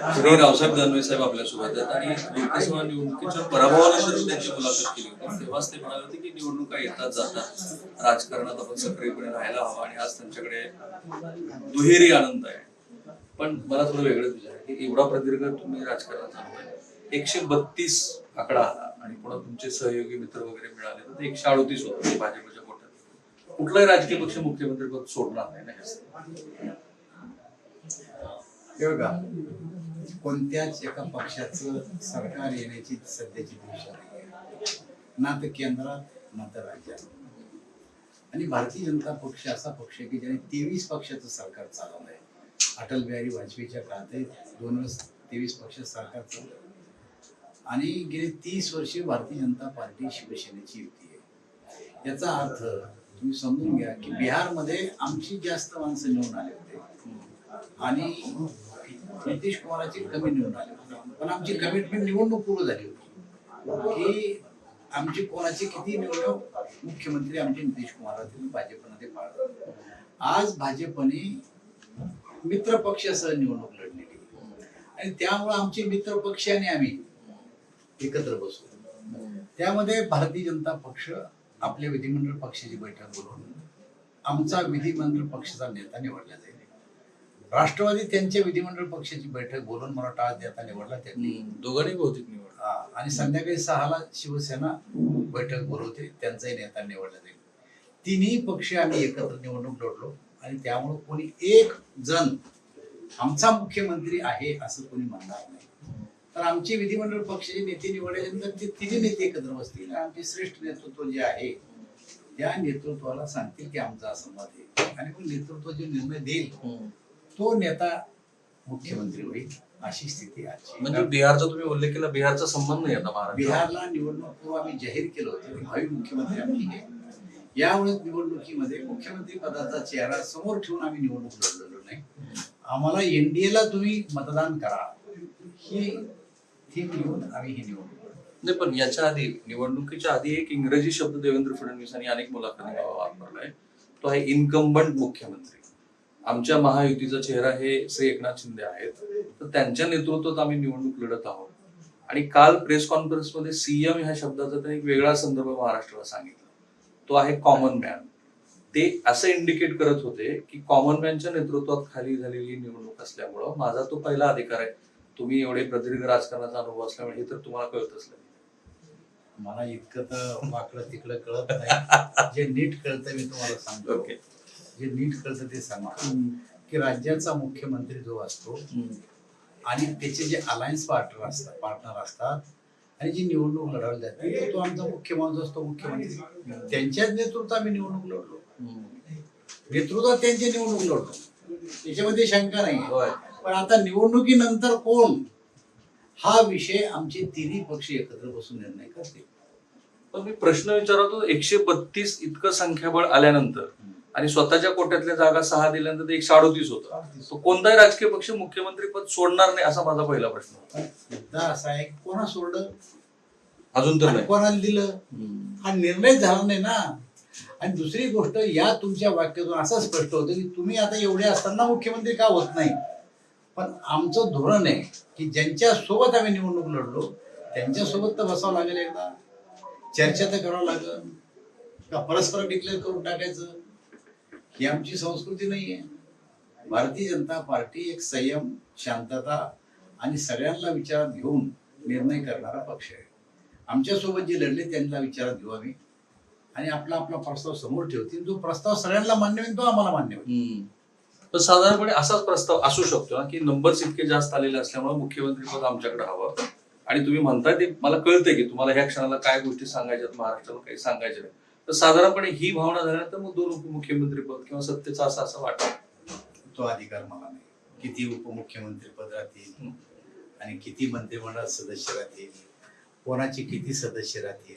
श्री रावसाहेब दानवे साहेब आपल्यासोबत आहेत आणि लोकसभा निवडणुकीच्या पराभवानंतर त्यांची मुलाखत केली होती. तेव्हाच ते म्हणाले होते की निवडणुका येतात जातात. राजकारणात आपण सक्रियपणे राहायला हवं आणि आज त्यांच्याकडे दुहेरी आनंद आहे. पण मला थोडं वेगळंच विचार आहे की एवढा प्रदीर्घ तुम्ही राजकारणात थांबताय एकशे बत्तीस आकडा आला आणि पुन्हा तुमचे सहयोगी मित्र वगैरे मिळाले. तर ते एकशे अडोतीस होतं भाजपच्या कोट्यात कुठलाही राजकीय पक्ष मुख्यमंत्री पद सोडणार नाही ना हे बघा कोणत्याच एका पक्षाचं सरकार येण्याची सध्याची दिशा नाही ना तर केंद्रात ना तर राज्यात. आणि भारतीय जनता पक्ष असा पक्ष आहे की ज्याने तेवीस पक्षाचं सरकार चालवलं आहे अटल बिहारी वाजपेयीच्या काळात दोन वेळेस तेवीस पक्ष सरकार चाललं आणि गेले तीस वर्षे भारतीय जनता पार्टी शिवसेनेची युती आहे. याचा अर्थ तुम्ही समजून घ्या की बिहारमध्ये आमची जास्त माणसं निवडून आले होते. आणि नितीश कुमाराची कमी निवडून आली पण आमची कमिटमेंट निवडणूक पूर्ण झाली होती. की आमची कोणाची किती निवडणूक मुख्यमंत्री आमचे नितीश कुमार होते भाजपनं ते आज भाजपने मित्र पक्षासह निवडणूक लढलेली. आणि त्यामुळे आमचे मित्र पक्ष आणि आम्ही एकत्र बसू त्यामध्ये भारतीय जनता पक्ष आपल्या विधिमंडळ पक्षाची बैठक बोलवून आमचा विधिमंडळ पक्षाचा नेता निवडला जाईल. राष्ट्रवादी त्यांच्या विधिमंडळ पक्षाची बैठक बोलून मला टाळ देता निवडला त्यांनी. दोघांनी बहुतेक निवड आणि संध्याकाळी सहाला शिवसेना बैठक बोलवते त्यांचाही नेता निवडला जाईल. तिन्ही पक्ष आम्ही एकत्र निवडणूक लढलो आणि त्यामुळे कोणी एक जण आमचा मुख्यमंत्री आहे असं कोणी म्हणणार नाही. तर आमचे विधिमंडळ पक्षाचे नेते निवडल्यानंतर ते तिन्ही नेते एकत्र बसतील आमचे श्रेष्ठ नेतृत्व जे आहे त्या नेतृत्वाला सांगतील की आमचा असं मत आहे. आणि मग नेतृत्व जे निर्णय देईल तो नेता मुख्यमंत्री होईल अशी स्थिती आजची. म्हणजे बिहारचा तुम्ही उल्लेख केला बिहारचा संबंध नाही आता महाराष्ट्र बिहारला निवडणूक पूर्व आम्ही जाहीर केलं होतं की भावी मुख्यमंत्री आमची हे यावेळेस निवडणुकीमध्ये मुख्यमंत्री पदाचा चेहरा समोर ठेवून आम्ही निवडणूक लढलेलो नाही. आम्हाला एनडीएला तुम्ही मतदान करा. ही थीम घेऊन आम्ही ही निवडणूक. नाही पण याच्या आधी निवडणुकीच्या आधी एक इंग्रजी शब्द देवेंद्र फडणवीसांनी अनेक मुलाखती वापरलाय. तो आहे इन्कम्बंट मुख्यमंत्री. आमच्या महायुतीचा चेहरा हे श्री एकनाथ शिंदे आहेत. तर त्यांच्या नेतृत्वात आम्ही निवडणूक लढत आहोत. आणि काल प्रेस कॉन्फरन्समध्ये सीएम ह्या शब्दाचा त्यांनी एक वेगळा संदर्भ महाराष्ट्राला सांगितला. तो आहे कॉमन मॅन ते असं इंडिकेट करत होते की कॉमन मॅनच्या नेतृत्वात खाली झालेली निवडणूक असल्यामुळं माझा तो पहिला अधिकार आहे. तुम्ही एवढे प्रदीर्घ राजकारणाचा अनुभव असल्यामुळे हे तर तुम्हाला कळतच नाही मला इतकं तर वाकडं तिकडं कळत नाही. जे नीट कळतं मी तुम्हाला सांगतो. ओके जे नीट कळतं ते सांगा की राज्याचा मुख्यमंत्री जो असतो आणि त्याचे जे अलायन्स पार्टनर असतात पार्टनर असतात आणि जी निवडणूक लढवली जाते तो आमचा मुख्य माणूस असतो मुख्यमंत्री. त्यांच्याच नेतृत्वात आम्ही निवडणूक लढलो. नेतृत्वात त्यांची निवडणूक लढलो त्याच्यामध्ये शंका नाही. पण आता निवडणुकीनंतर कोण? हा विषय आमचे तिन्ही पक्ष एकत्र बसून निर्णय करतील. पण मी प्रश्न विचारतो एकशे बत्तीस इतकं संख्याबळ आल्यानंतर. आणि स्वतःच्या कोट्यातल्या जागा सहा दिल्यानंतर ते एकशे अडोतीस होतं. तो कोणताही राजकीय पक्ष मुख्यमंत्री पद सोडणार नाही असा माझा पहिला प्रश्न मुद्दा असा आहे की कोणा सोडलं? अजून तर नाही. कोणाला दिलं? हा निर्णय झाला नाही ना. आणि दुसरी गोष्ट या तुमच्या वाक्यातून असं स्पष्ट होतं की तुम्ही आता एवढे असताना मुख्यमंत्री का होत नाही? पण आमचं धोरण आहे की ज्यांच्या सोबत आम्ही निवडणूक लढलो त्यांच्यासोबत तर बसावं लागेल एकदा. चर्चा तर करावं लागेल. का परस्पर डिक्लेअर करून टाकायचं? ही आमची संस्कृती नाहीये. भारतीय जनता पार्टी एक संयम शांतता आणि सगळ्यांना विचारात घेऊन निर्णय करणारा पक्ष आहे. आमच्यासोबत जे लढले त्यांना विचारात घेऊ आम्ही. आणि आपला आपला प्रस्ताव समोर ठेवतील. जो प्रस्ताव सगळ्यांना मान्य होईल तो आम्हाला मान्य होईल. हम्म. पण साधारणपणे असाच प्रस्ताव असू शकतो ना की नंबर्स इतके जास्त आलेले असल्यामुळे मुख्यमंत्री पद आमच्याकडे हवं. आणि तुम्ही म्हणताय ते मला कळतंय की तुम्हाला ह्या क्षणाला काय गोष्टी सांगायच्यात महाराष्ट्राला काही सांगायच्या नाही. तर साधारणपणे ही भावना झाल्यानंतर मग दोन उपमुख्यमंत्री पद किंवा सत्तेचा असं असं वाटतं तो अधिकार मला नाही. किती उपमुख्यमंत्री पद राहतील. आणि किती मंत्रिमंडळात सदस्य राहतील? कोणाचे किती सदस्य राहतील?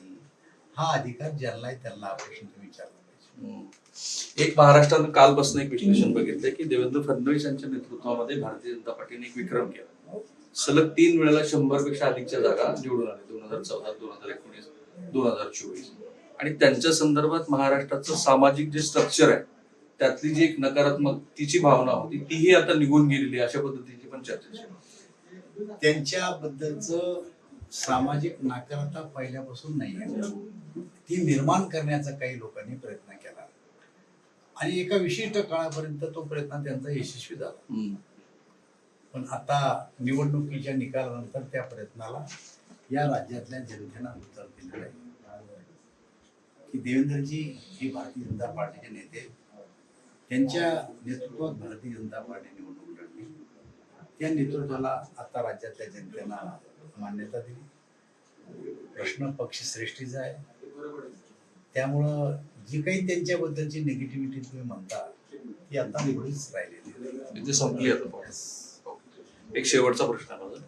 हा अधिकार ज्यांना आहे त्यांना हा प्रश्न तुम्ही विचारला पाहिजे. एक महाराष्ट्रानं कालपासून एक विश्लेषण बघितलंय की देवेंद्र फडणवीस यांच्या नेतृत्वामध्ये भारतीय जनता पार्टीने एक विक्रम केला. सलग तीन वेळेला शंभरपेक्षा अधिकच्या जागा निवडून आल्या दोन हजार चौदा दोन हजार एकोणीस दोन हजार चोवीस. आणि त्यांच्या संदर्भात महाराष्ट्राचं सामाजिक जे स्ट्रक्चर आहे त्यातली जी एक नकारात्मक तिची भावना होती तीही आता निघून गेलेली अशा पद्धतीची पण चर्चा. त्यांच्याबद्दलचं सामाजिक नाकारता पहिल्यापासून नाही ती निर्माण करण्याचा काही लोकांनी प्रयत्न केला आणि एका विशिष्ट काळापर्यंत तो प्रयत्न त्यांचा यशस्वी झाला. पण आता निवडणुकीच्या निकालानंतर त्या प्रयत्नाला या राज्यातल्या जनतेनं उत्तर दिलेलं आहे की देवेंद्रजी हे भारतीय जनता पार्टीचे नेते. त्यांच्या नेतृत्वात भारतीय जनता पार्टी निवडणूक लढली त्या नेतृत्वाला आता राज्यातल्या जनतेनं मान्यता दिली प्रश्न पक्ष श्रेष्ठीचा आहे त्यामुळं जी काही त्यांच्याबद्दलची निगेटिव्हिटी तुम्ही म्हणता ती आता एवढीच राहिलेली आहे. इथे संपली आता. एक शेवटचा प्रश्न आहे माझा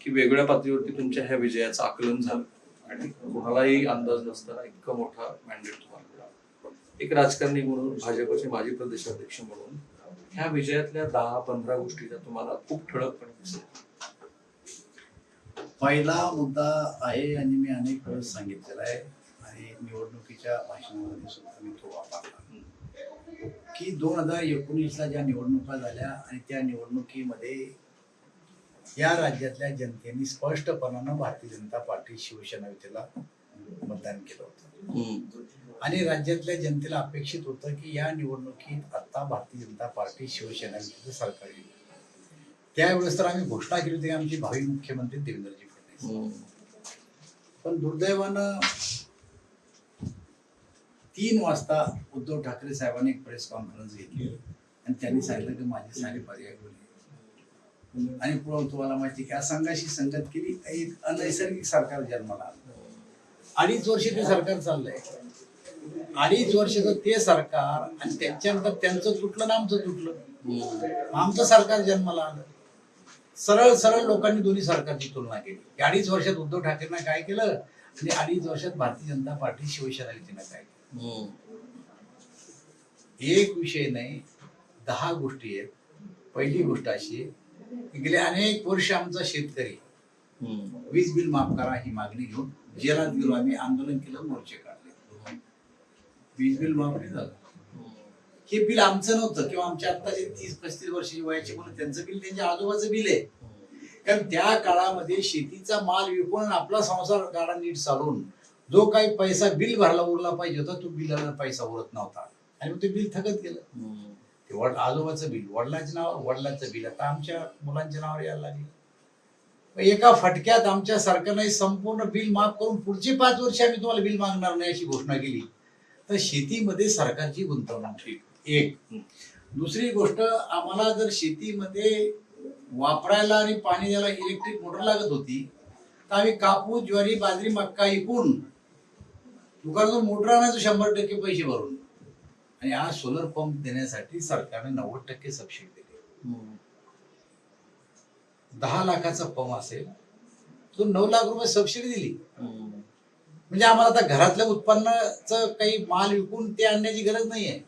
की वेगळ्या पातळीवरती तुमच्या ह्या विजयाचं आकलन झालं आणि कोणालाही अंदाज नसताना इतकं मोठा मॅन्डेट तुम्हाला मिळाला. एक राजकारणी म्हणून भाजपचे माजी प्रदेशाध्यक्ष म्हणून ह्या विजयातल्या दहा पंधरा गोष्टी ज्या तुम्हाला खूप ठळकपणे दिसल्या पहिला मुद्दा आहे आणि मी अनेक वेळेस सांगितलेला आहे आणि निवडणुकीच्या भाषणामध्ये सुद्धा मी तो वापरला. की दोन हजार एकोणीसला ज्या निवडणुका झाल्या आणि त्या निवडणुकीमध्ये या राज्यातल्या जनतेने स्पष्टपणानं भारतीय जनता पार्टी शिवसेना युतीला मतदान केलं होतं. आणि राज्यातल्या जनतेला अपेक्षित होतं की या निवडणुकीत आता भारतीय जनता पार्टी शिवसेना युतीचं सरकार येईल त्यावेळेस तर आम्ही घोषणा केली होती की आमचे भावी मुख्यमंत्री देवेंद्रजी फडणवीस. पण दुर्दैवानं तीन वाजता उद्धव ठाकरे साहेबांनी एक प्रेस कॉन्फरन्स घेतली आणि त्यांनी सांगितलं की माझे सारे पर्याय बोलले आणि पुढं तुम्हाला माहिती की संघाशी संगत केली. एक अनैसर्गिक सरकार जन्माला आलं. अडीच वर्ष ते सरकार चाललंय. अडीच वर्षाचं ते सरकार आणि त्यांच्यानंतर त्यांचं तुटलं ना आमचं तुटलं. आमचं सरकार जन्माला आलं. सरळ सरळ लोकांनी दोन्ही सरकारची तुलना केली. की अडीच वर्षात उद्धव ठाकरेंना काय केलं आणि अडीच वर्षात भारतीय जनता पार्टी शिवसेना युतीनं काय केलं. एक विषय नाही दहा गोष्टी आहेत. पहिली गोष्ट अशी आहे गेले अनेक वर्ष आमचा शेतकरी. वीज बिल माफ करा ही मागणी घेऊन जेलात गेलो आम्ही आंदोलन केलं मोर्चे काढले. वीज बिल माफ नाही झालं. हे बिल आमचं नव्हतं किंवा आमच्या आत्ताचे तीस पस्तीस वर्षाची वयाची मुलं त्यांचं बिल त्यांच्या आजोबाचं बिल आहे. कारण त्या काळामध्ये शेतीचा माल विकून आपला संसार गाडा नीट चालवून जो काही पैसा बिल भरला उरला पाहिजे होता तो बिलाला पैसा उरत नव्हता. आणि मग ते बिल थकत गेलं. ते वड आजोबाचं बिल वडिलांच्या नावावर वडिलांचं बिल. आता आमच्या मुलांच्या नावावर यायला लागलं. एका फटक्यात आमच्या सरकारने संपूर्ण बिल माफ करून पुढची पाच वर्ष आम्ही तुम्हाला बिल मागणार नाही अशी घोषणा केली. तर शेतीमध्ये सरकारची गुंतवणूक एक. दुसरी गोष्ट आम्हाला जर शेतीमध्ये वापरायला आणि पाणी द्यायला इलेक्ट्रिक मोटर लागत होती तर आम्ही कापूस ज्वारी बाजरी मक्का विकून दुकानातून मोटर आणायचो शंभर टक्के पैसे भरून. आणि आज सोलर पंप देण्यासाठी सरकारने नव्वद टक्के सबसिडी दिली. दहा लाखाचा पंप असेल तो नऊ लाख रुपये सबसिडी दिली. म्हणजे आम्हाला आता घरातल्या उत्पन्नाचं काही माल विकून ते आणण्याची गरज नाहीये.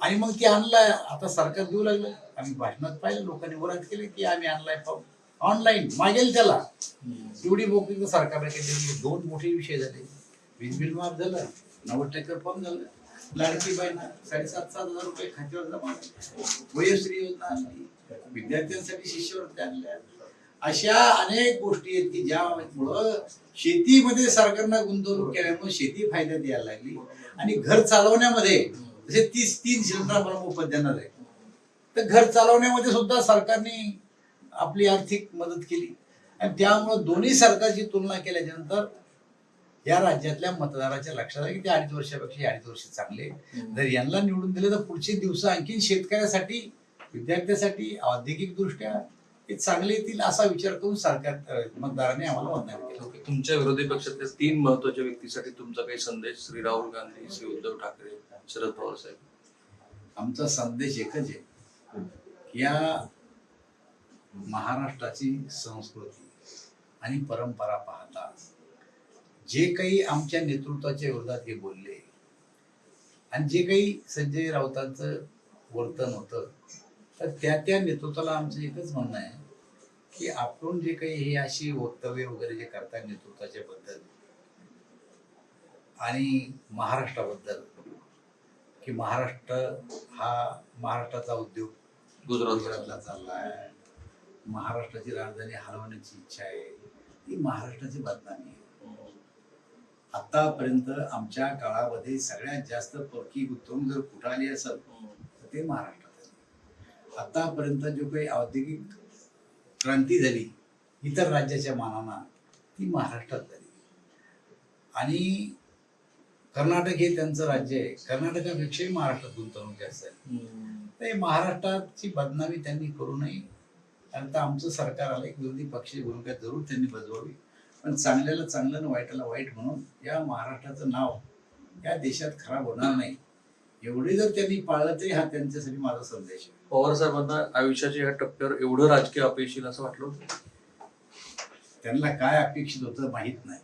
आणि मग ती आणलाय आता सरकार देऊ लागलं. आम्ही भाषणात पाहिलं लोकांनी वरात केले की आम्ही आणलाय पंप ऑनलाईन मागेल त्याला. एवढी मोकळी सरकारने केली. दोन मोठे विषय झाले. वीज बिल माफ झालं नव्वद टक्के पंप झालं. लाडकी बाईना साडेसात सात हजार रुपये खात्यावर जमा वयश्री योजना आणली. विद्यार्थ्यांसाठी शिष्यवृत्ती आणल्या. अशा अनेक गोष्टी आहेत की ज्यामुळं शेतीमध्ये सरकारनं गुंतवणूक केल्यामुळे शेती फायद्यात यायला लागली. आणि घर चालवण्यामध्ये जसे तीस तीन सिलेंडर प्रमुख मोफत देणार आहे. तर घर चालवण्यामध्ये सुद्धा सरकारने आपली आर्थिक मदत केली. आणि त्यामुळे दोन्ही सरकारची तुलना केल्याच्यानंतर या राज्यातल्या मतदाराच्या लक्षात आहे की ते अडीच वर्षापेक्षा अडीच वर्ष चांगले जर यांना निवडून दिले तर पुढचे दिवस आणखीन शेतकऱ्यासाठी विद्यार्थ्यासाठी औद्योगिक दृष्ट्या हे चांगले येतील असा विचार करून सरकार मतदारांनी आम्हाला मतदान केलं. ओके. तुमच्या विरोधी पक्षातल्या तीन महत्त्वाच्या व्यक्तीसाठी तुमचा काही संदेश श्री राहुल गांधी श्री उद्धव ठाकरे शरद पवार साहेब. आमचा संदेश एकच आहे की या महाराष्ट्राची संस्कृती आणि परंपरा पाहता जे काही आमच्या नेतृत्वाच्या विरोधात हे बोलले आणि जे काही संजय राऊतांचं वर्तन होतं तर त्या त्या नेतृत्वाला आमचं एकच म्हणणं आहे की आपण जे काही हे अशी वक्तव्य वगैरे जे करताय नेतृत्वाच्या बद्दल आणि महाराष्ट्राबद्दल की महाराष्ट्र हा महाराष्ट्राचा उद्योग गुजरात गुजरातला चाललाय महाराष्ट्राची राजधानी हलवण्याची इच्छा आहे. ही महाराष्ट्राची बदनामी आहे. आतापर्यंत आमच्या काळामध्ये सगळ्यात जास्त परकी गुंतवणूक जर कुठं आली असेल तर ते महाराष्ट्रात आली. आतापर्यंत जो काही औद्योगिक क्रांती झाली इतर राज्याच्या मानानं ती महाराष्ट्रात झाली. आणि कर्नाटक हे त्यांचं राज्य आहे. कर्नाटकापेक्षाही महाराष्ट्रात गुंतवणूक जास्त आहे. महाराष्ट्राची बदनामी त्यांनी करू नये. कारण तर आमचं सरकार आलं एक विरोधी पक्षाची भूमिका जरूर त्यांनी बजवावी. पण चांगल्याला चांगलं आणि वाईटाला वाईट म्हणून या महाराष्ट्राचं नाव या देशात खराब होणार नाही. एवढे जर त्यांनी पाळलं तरी हा त्यांच्यासाठी माझा संदेश आहे. पवार साहेबांना आयुष्याच्या ह्या टप्प्यावर एवढं राजकीय अपयशी असं वाटलं होतं? त्यांना काय अपेक्षित होतं माहीत नाही.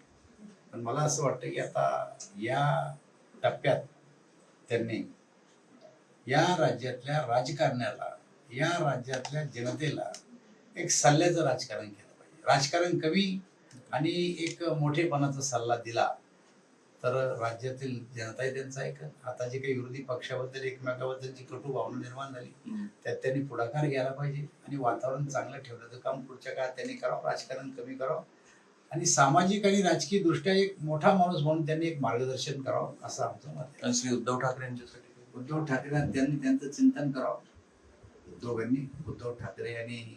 पण मला असं वाटतं की आता या टप्प्यात त्यांनी या राज्यातल्या राजकारण्याला या राज्यातल्या जनतेला एक सल्ल्याचं राजकारण केलं पाहिजे. राजकारण कमी आणि एक मोठेपणाचा सल्ला दिला तर राज्यातील जनताही त्यांचा ऐक आता जे काही विरोधी पक्षाबद्दल एकमेकाबद्दलची कटू भावना निर्माण झाली त्यात त्यांनी पुढाकार घ्यायला पाहिजे आणि वातावरण चांगलं ठेवण्याचं काम पुढच्या काळात त्यांनी करावं राजकारण कमी करावं. आणि सामाजिक आणि राजकीय दृष्ट्या एक मोठा माणूस म्हणून त्यांनी एक मार्गदर्शन करावं असं आमचं मत आहे. श्री उद्धव ठाकरे यांच्यासाठी? उद्धव ठाकरे त्यांनी त्यांचं चिंतन करावं. दोघांनी उद्धव ठाकरे आणि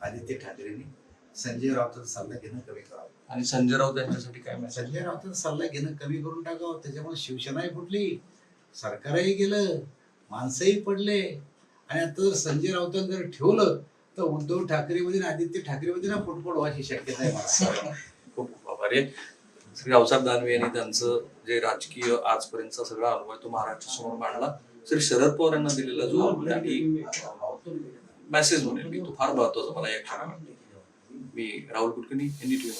आदित्य ठाकरेंनी. संजय राऊतांचा सल्ला घेणं कमी करावं. आणि संजय राऊत यांच्यासाठी काय मेसेज संजय राऊतांचा सल्ला घेणं कमी करून टाकावं. त्याच्यामुळे शिवसेनाही फुटली सरकारही गेलं माणसंही पडले. आणि आता जर संजय राऊतांनी जर ठेवलं तर उद्धव ठाकरेमध्ये आणि आदित्य ठाकरेमध्ये ना फुटफोड व्हायची शक्यता आहे मला. खूप खूप आभारी. आहे. श्री रावसाहेब दानवे यांनी त्यांचं जे राजकीय आजपर्यंतचा सगळा अनुभव आहे तो महाराष्ट्रासमोर मांडला. श्री शरद पवार यांना दिलेला जो त्यांनी मेसेज म्हणेल की तो फार महत्त्वाचा मला या क्षणाला మీ రాహుల్ కుట్కని ఎన్డీటీవీ